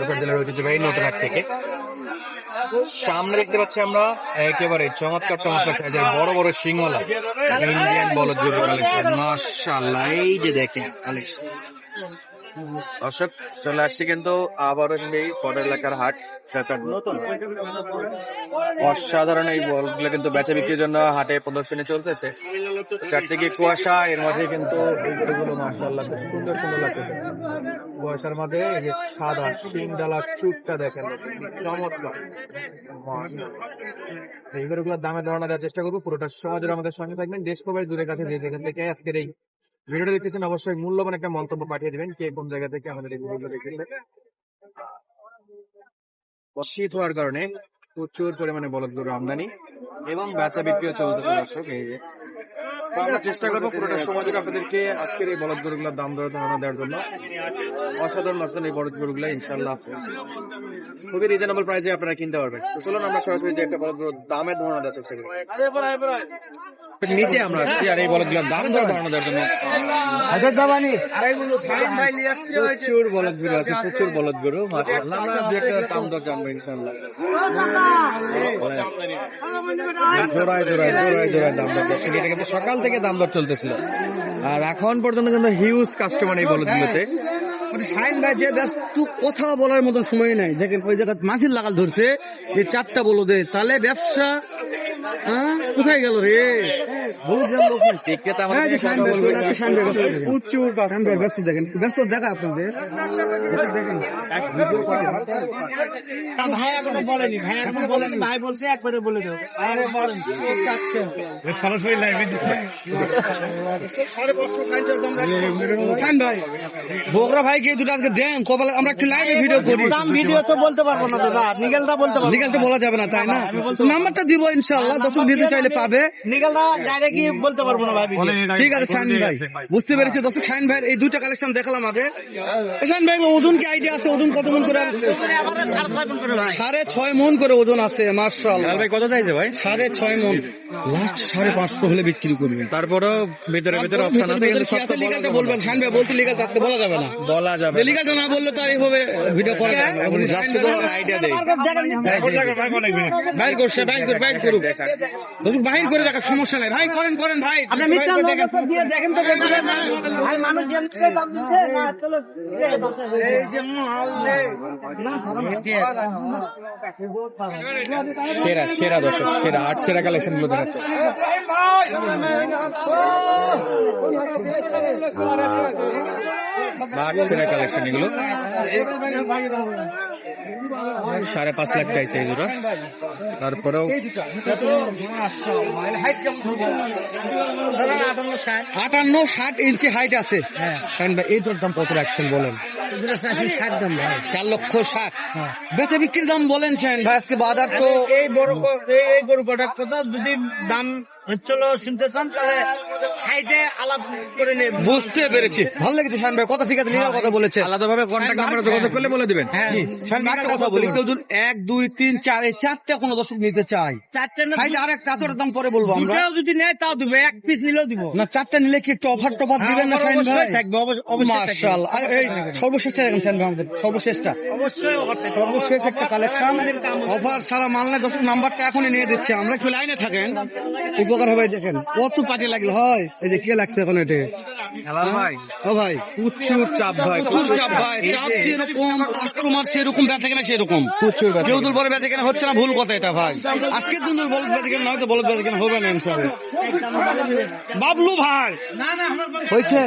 রূপসা জেলার ঐতিহ্যবাহী থেকে। সামনে দেখতে পাচ্ছি আমরা একেবারে চমৎকার চমৎকার সাইজের বড় বড় সিংহলা ইন্ডিয়ান কালেকশন। মাশাআল্লাহ, এই যে দেখেন কালেকশন। দর্শক, চলে কিন্তু আবারও সেই এলাকার হাট সেটা নতুন। অসাধারণ এই বলগুলো কিন্তু বেচা বিক্রির জন্য হাটে প্রদর্শনী চলতেছে। চারদিকে কুয়াশা এর মাঝে কিন্তু এই গরুগুলো মার্শাল্লাহ খুব সুন্দর সুন্দর লাগতেছে। কুয়াশার মাঝে এই যে সাদা শিং ডালা চুটটা দেখেন চমৎকার। এই গরুগুলোর দামে ধারণা দেওয়ার চেষ্টা করব পুরোটা আমাদের সঙ্গে থাকবেন। দেশ প্রবাস দূরের কাছে যে যেখান থেকে আজকের এই ভিডিওটা দেখতেছেন অবশ্যই মূল্যবান একটা মন্তব্য পাঠিয়ে দিবেন কে কোন জায়গা থেকে আমাদের এই ভিডিওটা দেখতেছেন। শীত হওয়ার কারণে প্রচুর পরিমাণে বলদ গরু আমদানি এবং বেচা বিক্রিও চলতেছে দর্শক এই যে। আমরা চেষ্টা করব পুরোটা সময় জুড়ে আপনাদেরকে আজকের এই বলদ গরুগুলোর দাম দর ধারণা দেওয়ার জন্য। অসাধারণ মাত্রায় এই বলদ গরুগুলো ইনশাল্লাহ খুবই রিজনেবল প্রাইসে আপনারা কিনতে পারবেন। তো চলুন আমরা সরাসরি যে একটা বলদ গরুর দামের ধারণা দেওয়ার চেষ্টা করি। নিচে আমরা আসছি আর এই বলদগুলোর দাম দর ধারণা দেওয়ার জন্য। প্রচুর বলদ গরু আছে প্রচুর বলদ গরু আমরা দু একটা দাম দর জানব ইনশাআল্লাহ। জোড়ায় জোড়ায় জোড়ায় জোড়ায় দাম দর। দেখছেন সকাল থেকে দাম দর চলতেছিল। আর এখন পর্যন্ত কিন্তু হিউজ কাস্টমার এই বলদগুলোতে। মানে শাইন ভাই, যে ব্যস্ত কথা বলার মতন সময় নাই। দেখেন ওই জায়গায় মাছির লাগাল ধরছে এই চারটা বলো দে তাহলে ব্যবসা হ্যাঁ? কোথায় গেল রে? হ্যাঁ, শাইন ভাই ব্যস্ত দেখেন। ব্যস্ত। দেখা আপনাদের? দেখেন এখনও বলেনি ভাই এখনও বলেনি ভাই বলছে একবারে বলে দেবো। আরে বলেন। সরাসরি লাইভে শাইন ভাই। বগরা কে দুটো আজকে দেন কপালে আমরা একটু লাইভে ভিডিও করি। দাম ভিডিও তো বলতে পারব না দাদা। নিগেলটা বলতে পারব লিগাল তো বলা যাবে না তাই না? নাম্বারটা দিব ইনশাআল্লাহ দর্শক দিতে চাইলে পাবে। বলতে পারব না ভাই ঠিক আছে শাহিন ভাই। বুঝতে পেরেছি দর্শক শাহিন ভাই এই দুইটা কালেকশন দেখালাম আগে। শাহিন ভাই ওজন কি আইডিয়া আছে? ওজন কত মন করে? সাড়ে ছয় মন করে ভাই মন ওজন আছে মার্শাল্লাহ ভাই কত চাইছে ভাই? সাড়ে ছয় মন। লাস্ট সাড়ে পাঁচশো হলে বিক্রি করবেন। তারপরেও ভিতরে ভিতরে অপশন আছে কিন্তু সব লিগালটা বলবেন। শাহিন ভাই বলতে লিগালটা আজকে বলা যাবে না। বলা যাবে না। লিগালটা না বললে তো আর এইভাবে ভিডিও করা যাবে না। এখন যাচ্ছে তো আইডিয়া দেই। বাইর করছে বাইর করে বাইর করুক। দর্শক বাহির করে দেখা সমস্যা নাই। ভাই করেন করেন ভাই। আপনি দেখেন দিয়ে দেখেন তো ভাই মানুষ দাম দিচ্ছে না, এই যে সেরা সেরা দর্শক সেরা আট সেরা কালেকশনগুলো দেখাচ্ছে। আট সেরা কালেকশন এগুলো। সাড়ে পাঁচ লাখ চাইছে এই দুটো। তারপরেও আটান্ন ষাট ইঞ্চি হাইট আছে। ভাই এই তোর দাম কত রাখছেন বলেন? ষাট দাম চার লক্ষ ষাট। বেচে বিক্রির দাম বলেন শাহিন ভাই আজকে বাজার তো এই বড় এই- এই গরু কটার কথা যদি দাম হচ্ছিল শুনতে চান? তাহলে সাইডে আলাপ করে নেব। বুঝতে পেরেছি। ভালো লেগেছে শাহিন ভাই। কথা ঠিক আছে লিগাল কথা বলেছে। আলাদাভাবে কন্ট্যাক্ট নাম্বারে যোগাযোগ করলে বলে দিবেন। হ্যাঁ ভাই একটা কথা বলি। কেউ যদি এক দুই তিন চার এই চারটা কোনো দর্শক নিতে চাই চারটে না সাইডে আর একটা দাম পরে বলব আমরা। দুটাও যদি নেয় তাও দিব। এক পিস নিলেও দিব। না চারটা নিলে কি একটু অফার টফার দিবেন না শাহিন ভাই? থাকবে অবশ্যই। এই সর্বশেষটা দেখেন শাহিন ভাই আমাদের। সর্বশেষটা। অবশ্যই সর্বশেষ একটা কালেকশন অফার সারা মানলে দর্শক নাম্বারটা এখনই নিয়ে দিচ্ছে আমরা। একটু লাইনে থাকেন। উপকার হবে দেখেন। কত পাটি লাগল হয়। এই যে কে লাগছে এখন এটা ভাই। ও ভাই। প্রচুর চাপ ভাই। প্রচুর চাপ ভাই। চাপ যেরকম কাস্টমার সেরকম বেচা কেনা সেরকম। প্রচুর বেচা কেউ দুল বলে বেচা কেনা হচ্ছে না ভুল কথা এটা ভাই। আজকের দিন দুল বলদ বেচা কেনা নয়তো বলদ বেচা কেনা হবে না ইনশাআল্লাহ। বাবলু ভাই। হয়েছে?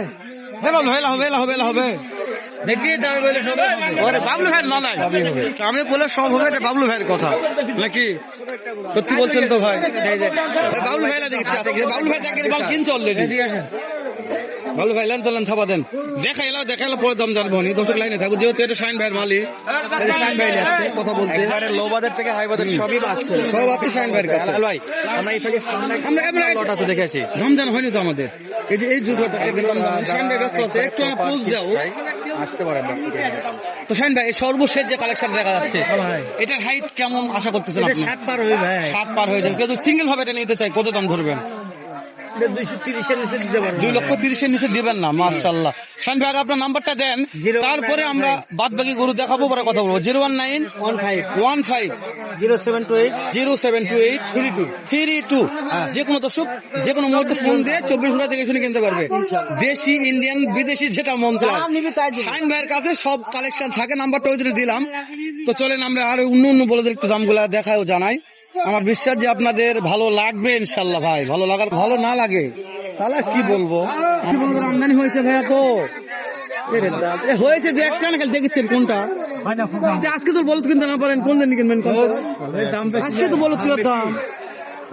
বাবলু হেলা হবে হেলা হবে হেলা হবে। দেখি দাম বলে সব ওরে বাবলু ভাই না নাই আমি বলে সব হবে এটা বাবলু ভাইয়ের কথা। নাকি? সত্যি বলছেন তো ভাই। বাবলু ভাই দেখছি আজকে বাবলু ভাই দেখেন বল কিনছে অলরেডি বাবলু ভাই লাইন তো লাইন থাবা দেন। দেখা এলো দেখা এলো পরে দাম জানব। নি দর্শক লাইনে থাকুক যেহেতু এটা শাইন ভাইয়ের যে শাইন ভাই যাচ্ছে কথা বলছে। এবারে লো বাজার থেকে হাই বাজার সবই আছে সব আছে শাইন ভাইয়ের কাছে। ভাই আমরা এই থেকে আমরা এবার লট আছে দেখে আসি। রমজান হয়নি তো আমাদের। এই যে এই জুতোটা একদম শাইন ভাই ব্যস্ত আছে একটু আমার পোজ দাও। আসতে পারেন তো শাইন ভাই এই সর্বশেষ যে কালেকশন দেখা যাচ্ছে এটার হাইট কেমন আশা করতেছেন আপনি? ষাট পার হই ভাই সাত পার হয়ে যাবে কিন্তু সিঙ্গেল ভাবে এটা নিতে চাই কত দাম ধরবেন? দুই লক্ষ তিরিশের নিচে দিবেন না মার্শাল্লাহ শাহিন ভাই আপনার নাম্বারটা দেন। তারপরে আমরা বাদ বাকি গরু দেখাবো পরে কথা বলব। Zero one nine one five. One five. Zero seven two eight. Zero seven two eight. Three two. Three two. যে কোনো দর্শক যে কোনো মুহূর্তে ফোন দিয়ে চব্বিশ ঘণ্টা থেকে শুনে কিনতে পারবে। দেশি ইন্ডিয়ান বিদেশি যেটা মন চায়। শাইন ভাইয়ের কাছে সব কালেকশন থাকে। নাম্বারটা ওই জন্য দিলাম। তো চলেন আমরা আরও অন্য অন্য বলে একটু দামগুলা দেখাও জানাই। আমার বিশ্বাস যে আপনাদের ভালো লাগবে ইনশাল্লাহ ভাই। ভালো লাগার ভালো না লাগে তাহলে কি বলব? কি বলব আমদানি হয়েছে ভাইয়া তো। হয়েছে যে একটা না দেখেছেন কোনটা? আজকে তো বলত কিনতে না পারেন কোন দিন কিনবেন আজকে তো বলত কি দাম।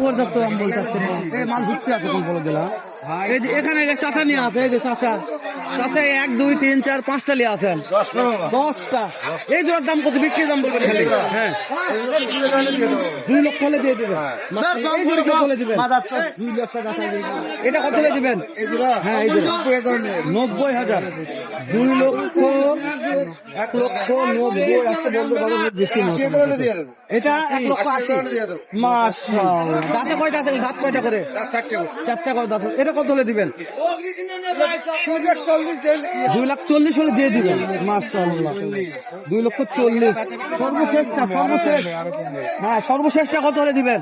ওর দাম তো আমি বলতে মাল ঢুকতে আছে কোন বলে এখানে চাচা নিয়ে আছে এই যে চাচা। এই এক দুই তিন চার পাঁচটা নিয়ে আছেন। দশটা। এই জোড়ার দাম কত বিক্রি দাম বলবেন খালি। হ্যাঁ। দুই লক্ষ হলে দিয়ে দেবেন। টাকা এটা কত হলে দিবেন? হ্যাঁ নব্বই হাজার। দুই লক্ষ এক লক্ষ নব্বই বলতে। এটা এক লক্ষ আশি মাশাআল্লাহ। দাঁতে কয়টা আছে? দাঁত কয়টা করে? চারটা করে। দাঁত। এটা কত হলে দিবেন? দুই লাখ চল্লিশ হলে দিয়ে দিবেন। মাশাআল্লাহ। দুই লক্ষ চল্লিশ। সর্বশেষটা সর্বশেষ। হ্যাঁ সর্বশেষটা কত হলে দিবেন?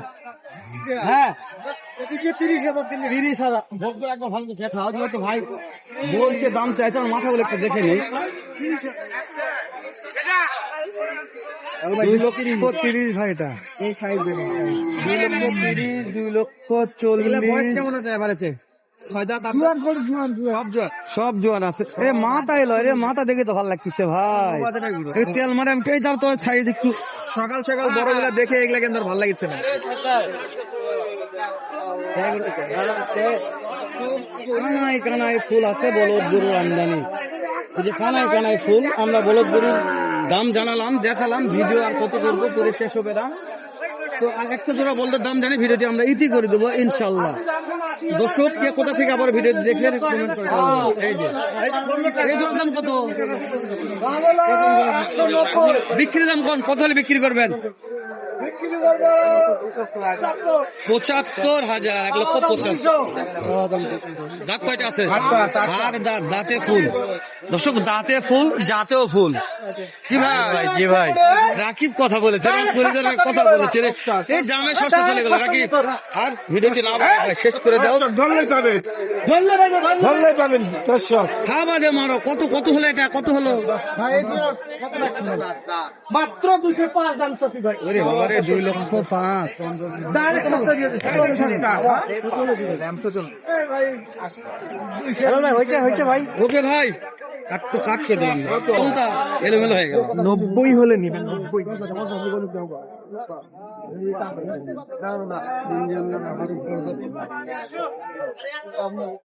হ্যাঁ। তিরিশ হাজার তিরিশ হাজার। খাওয়া তো ভাই বলছে দাম চাইছে আমার মাথা বলে একটু দেখে নেই। দুই লক্ষ তিরিশ। ভাই এটা। এই সাইজ দুই লক্ষ তিরিশ দুই লক্ষ চল্লিশ। কেমন আছে সব জোয়ান। আছে। এ মাথা এলো রে মাথা দেখে তো ভালো লাগতেছে ভাই। তেল মারে আমি তো একটু সকাল সকাল বড়গুলা দেখে এগুলা কিন্তু ভালো লাগছে না। কানাই কানাই ফুল আছে বলদ গরুর আমদানি। এই যে কানাই কানাই ফুল আমরা বলদ গরুর দাম জানালাম দেখালাম ভিডিও আর কত করব পরে শেষ হবে না। তো একটা জোড়া বলদের দাম জানি ভিডিওটি আমরা ইতি করে দেবো ইনশাল্লাহ। দর্শক কে কোথা থেকে আবার ভিডিও দেখে কমেন্ট করে এই জোড়ার দাম কত? বিক্রি দাম কোন কত হলে বিক্রি করবেন? পঁচাত্তর হাজার এক লক্ষ পঁচাত্তর। দাঁত কয়টা আছে? আর দাঁত দাঁতে। ফুল। দর্শক দাঁতে ফুল জাতেও ফুল। কি ভাই? জি ভাই। রাকিব কথা বলেছে কথা বলেছে। এই জামে সস্তা চলে গেল রাকিব। আর ভিডিওটি না শেষ করে দাও। ধরলে পাবেন ধরলে পাবেন। দর্শক। মারো কত কত হলো এটা কত হলো? মাত্র দুশো পাঁচ দাম ভাই। দুই লক্ষ পাঁচ। ওকে ভাই এলোমেলো হয়ে গেল। নব্বই হলে নিবেন নব্বই। না না না